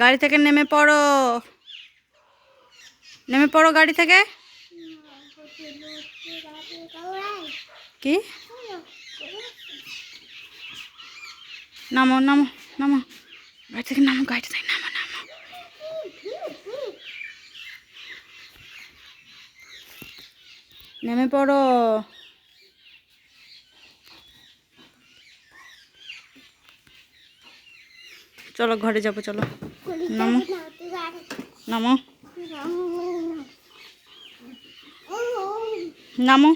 গাড়ি থেকে নেমে পড়ো। নেমে পড়ো গাড়ি থেকে। কি? নামো নামো নামো। গাড়ি থেকে নামো, গাড়ি থেকে নামো নামো। নেমে পড়ো। চলো, ঘরে যাব, চলো। নামো। নামো। নামো।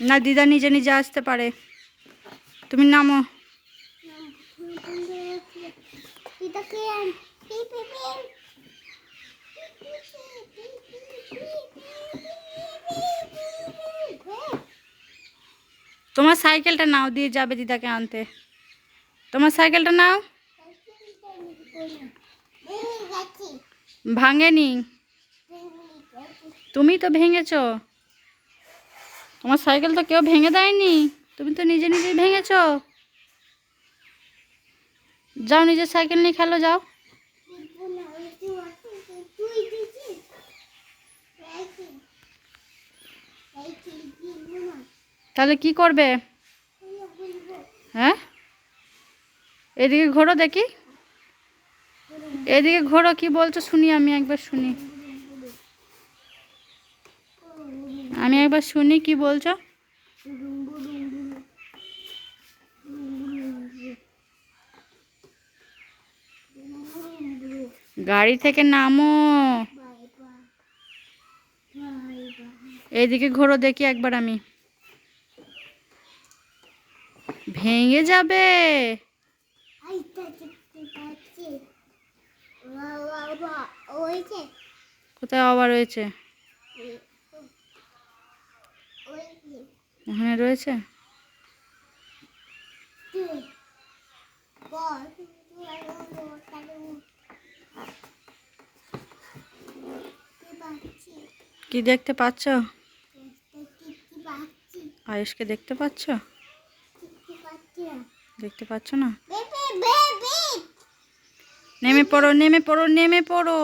না, দিদা নিজে নিজে আসতে পারে। তুমি নামো। তোমার সাইকেলটা নাও দিয়ে যাবে দিদাকে আনতে। তোমার সাইকেলটা নাও। ভাঙেনি। তুমি তো ভেঙেছ। তোমার সাইকেল তো কেউ ভেঙে দেয়নি। তুমি তো নিজে নিজেই ভেঙেছ। যাও নিজের সাইকেল নিয়ে খেলো, যাও। তাহলে কি করবে? হ্যাঁ? এদিকে ঘোরো দেখি। এদিকে ঘোরো, কি বলছো? শুনি, আমি একবার শুনি। আমি একবার শুনি, কি বলছো? গাড়ি থেকে নামো। এইদিকে ঘোরো দেখি একবার আমি। ভেঙে যাবে। কোথায় আবার রয়েছে? ওখানে রয়েছে? কি দেখতে পাচ্ছ? আয়ুষকে দেখতে পাচ্ছ? দেখতে পাচ্ছ না? নেমে পড়ো নেমে পড়ো নেমে পড়ো।